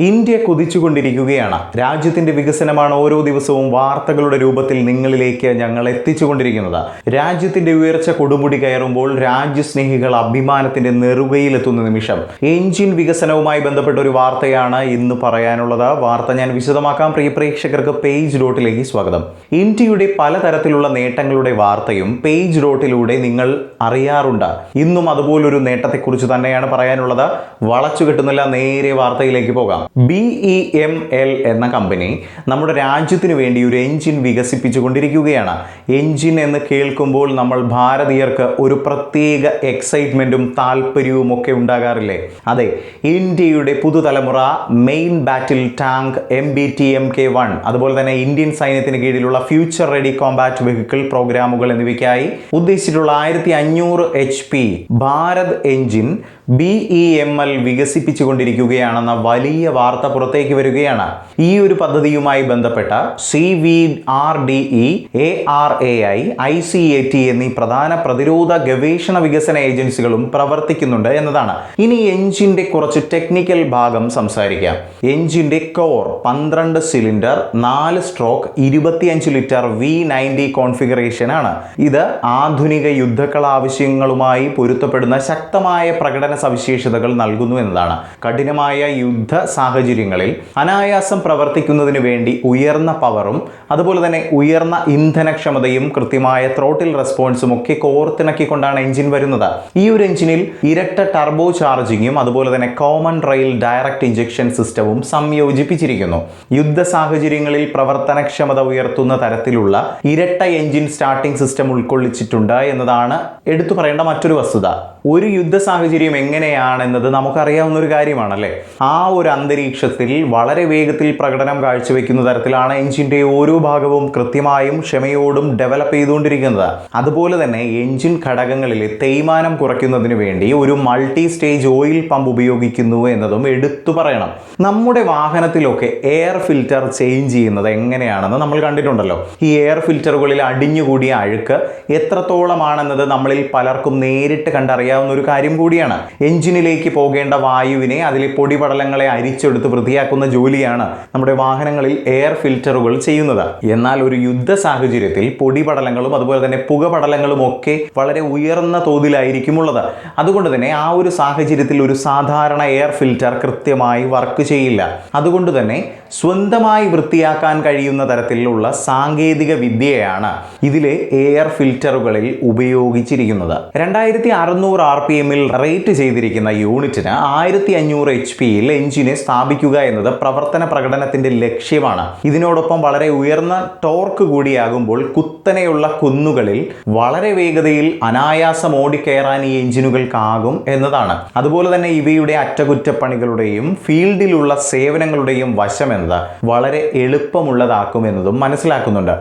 India കുതിച്ചുകൊണ്ടിരിക്കുകയാണ്. രാജ്യത്തിന്റെ വികസനമാണ് ഓരോ ദിവസവും വാർത്തകളുടെ രൂപത്തിൽ നിങ്ങളിലേക്ക് ഞങ്ങൾ എത്തിച്ചുകൊണ്ടിരിക്കുന്നത്. രാജ്യത്തിന്റെ ഉയർച്ച കൊടുമുടി കയറുമ്പോൾ രാജ്യസ്നേഹികൾ അഭിമാനത്തിന്റെ നെറുകയിലെത്തുന്ന നിമിഷം. എഞ്ചിൻ വികസനവുമായി ബന്ധപ്പെട്ട ഒരു വാർത്തയാണ് ഇന്ന് പറയാനുള്ളത്. വാർത്ത ഞാൻ വിശദമാക്കാം. പ്രിയ പ്രേക്ഷകർക്ക് പേജ് ഡോട്ടിലേക്ക് സ്വാഗതം. ഇന്ത്യയുടെ പലതരത്തിലുള്ള നേട്ടങ്ങളുടെ വാർത്തയും പേജ് ഡോട്ടിലൂടെ നിങ്ങൾ അറിയാറുണ്ട്. ഇന്നും അതുപോലൊരു നേട്ടത്തെക്കുറിച്ച് തന്നെയാണ് പറയാനുള്ളത്. വളച്ചു കിട്ടുന്നില്ല നേരെ വാർത്തയിലേക്ക് പോകാം. ബി ഇ എം എൽ എന്ന കമ്പനി നമ്മുടെ രാജ്യത്തിന് വേണ്ടി ഒരു എഞ്ചിൻ വികസിപ്പിച്ചുകൊണ്ടിരിക്കുകയാണ്. എഞ്ചിൻ എന്ന് കേൾക്കുമ്പോൾ നമ്മൾ ഭാരതീയർക്ക് ഒരു പ്രത്യേക എക്സൈറ്റ്മെന്റും താല്പര്യവും ഒക്കെ ഉണ്ടാകാറില്ലേ? അതെ ഇന്ത്യയുടെ പുതുതലമുറ main battle tank M B T M K one അതുപോലെ തന്നെ ഇന്ത്യൻ സൈന്യത്തിന് കീഴിലുള്ള ഫ്യൂച്ചർ റെഡി കോമ്പാറ്റ് വെഹിക്കിൾ പ്രോഗ്രാമുകൾ എന്നിവയ്ക്കായി ഉദ്ദേശിച്ചിട്ടുള്ള ആയിരത്തി അഞ്ഞൂറ് H P Bharat engine B E M L വികസിപ്പിച്ചുകൊണ്ടിരിക്കുകയാണെന്ന വലിയ വാർത്ത പുറത്തേക്ക് വരികയാണ്. ഈ ഒരു പദ്ധതിയുമായി ബന്ധപ്പെട്ട C V R D E A R A I I C A T എന്നീ പ്രധാന പ്രതിരോധ ഗവേഷണ വികസന ഏജൻസികളും പ്രവർത്തിക്കുന്നുണ്ട് എന്നതാണ്. ഇനി എഞ്ചിന്റെ കുറച്ച് ടെക്നിക്കൽ ഭാഗം സംസാരിക്കാം. എഞ്ചിന്റെ കോർ പന്ത്രണ്ട് സിലിണ്ടർ നാല് സ്ട്രോക്ക് ഇരുപത്തിയഞ്ച് ലിറ്റർ വി നയന്റി കോൺഫിഗറേഷൻ ആണ് ഇത് ആധുനിക യുദ്ധക്കള ആവശ്യങ്ങളുമായി പൊരുത്തപ്പെടുന്ന ശക്തമായ പ്രകടന സവിശേഷതകൾ നൽകുന്നു എന്നതാണ്. കഠിനമായ യുദ്ധ സാഹചര്യങ്ങളിൽ അനായാസം പ്രവർത്തിക്കുന്നതിന് വേണ്ടി ഉയർന്ന പവറും അതുപോലെ തന്നെ ഉയർന്ന ഇന്ധനക്ഷമതയും കൃത്യമായ ത്രോട്ടിൽ റെസ്പോൺസും ഒക്കെ കോർത്തിണക്കിക്കൊണ്ടാണ് എഞ്ചിൻ വരുന്നത്. ഈ ഒരു എഞ്ചിനിൽ ഇരട്ട ടർബോ ചാർജിങ്ങും അതുപോലെ തന്നെ കോമൺ റെയിൽ ഡയറക്റ്റ് ഇഞ്ചക്ഷൻ സിസ്റ്റവും സംയോജിപ്പിച്ചിരിക്കുന്നു. യുദ്ധ സാഹചര്യങ്ങളിൽ പ്രവർത്തനക്ഷമത ഉയർത്തുന്ന തരത്തിലുള്ള ഇരട്ട എഞ്ചിൻ സ്റ്റാർട്ടിംഗ് സിസ്റ്റം ഉൾക്കൊള്ളിച്ചിട്ടുണ്ട് എന്നതാണ് എടുത്തു പറയേണ്ട മറ്റൊരു വസ്തുത. ഒരു യുദ്ധ സാഹചര്യം എങ്ങനെയാണെന്നത് നമുക്കറിയാവുന്ന ഒരു കാര്യമാണല്ലേ? ആ ഒരു അന്തരീക്ഷത്തിൽ വളരെ വേഗത്തിൽ പ്രകടനം കാഴ്ചവെക്കുന്ന തരത്തിലാണ് എഞ്ചിന്റെ ഓരോ ഭാഗവും കൃത്യമായും ക്ഷമയോടും ഡെവലപ്പ് ചെയ്തുകൊണ്ടിരിക്കുന്നത്. അതുപോലെ തന്നെ എഞ്ചിൻ ഘടകങ്ങളിൽ തേയ്മാനം കുറയ്ക്കുന്നതിന് വേണ്ടി ഒരു മൾട്ടി സ്റ്റേജ് ഓയിൽ പമ്പ് ഉപയോഗിക്കുന്നു എന്നതും എടുത്തു പറയണം. നമ്മുടെ വാഹനത്തിലൊക്കെ എയർ ഫിൽറ്റർ ചേഞ്ച് ചെയ്യുന്നത് എങ്ങനെയാണെന്ന് നമ്മൾ കണ്ടിട്ടുണ്ടല്ലോ. ഈ എയർ ഫിൽറ്ററുകളിൽ അടിഞ്ഞുകൂടിയ അഴുക്ക് എത്രത്തോളമാണെന്നത് നമ്മളിൽ പലർക്കും നേരിട്ട് കണ്ടറിയാവുന്ന ഒരു കാര്യം കൂടിയാണ്. എഞ്ചിനിലേക്ക് പോകേണ്ട വായുവിനെ അതിലെ പൊടിപടലങ്ങളെ അരിച്ചെടുത്ത് വൃത്തിയാക്കുന്ന ജോലിയാണ് നമ്മുടെ വാഹനങ്ങളിൽ എയർ ഫിൽറ്ററുകൾ ചെയ്യുന്നത്. എന്നാൽ ഒരു യുദ്ധ സാഹചര്യത്തിൽ പൊടിപടലങ്ങളും അതുപോലെ തന്നെ പുകപടലങ്ങളും ഒക്കെ വളരെ ഉയർന്ന തോതിലായിരിക്കും ഉള്ളത്. അതുകൊണ്ട് തന്നെ ആ ഒരു സാഹചര്യത്തിൽ ഒരു സാധാരണ എയർ ഫിൽറ്റർ കൃത്യമായി വർക്ക് ചെയ്യില്ല. അതുകൊണ്ട് തന്നെ സ്വന്തമായി വൃത്തിയാക്കാൻ കഴിയുന്ന തരത്തിലുള്ള സാങ്കേതിക വിദ്യയാണ് ഇതിലെ എയർ ഫിൽറ്ററുകളിൽ ഉപയോഗിച്ചിരിക്കുന്നത്. രണ്ടായിരത്തി അറുന്നൂറ് ആർ പി എമ്മിൽ റേറ്റ് ചെയ്തിരിക്കുന്ന യൂണിറ്റിന് ആയിരത്തി അഞ്ഞൂറ് എച്ച് പിയിൽ എഞ്ചിനെ സ്ഥാപിക്കുക എന്നത് പ്രവർത്തന പ്രകടനത്തിന്റെ ലക്ഷ്യമാണ്. ഇതിനോടൊപ്പം വളരെ ഉയർന്ന ടോർക്ക് കൂടിയാകുമ്പോൾ കുത്തനെയുള്ള കുന്നുകളിൽ വളരെ വേഗതയിൽ അനായാസം ഓടിക്കയറാൻ ഈ എഞ്ചിനുകൾക്കാകും എന്നതാണ്. അതുപോലെ തന്നെ ഇവയുടെ അറ്റകുറ്റപ്പണികളുടെയും ഫീൽഡിലുള്ള സേവനങ്ങളുടെയും വശം എന്നത്. വളരെ എളുപ്പമുള്ളതാക്കുമെന്നതും മനസ്സിലാക്കുന്നുണ്ട്.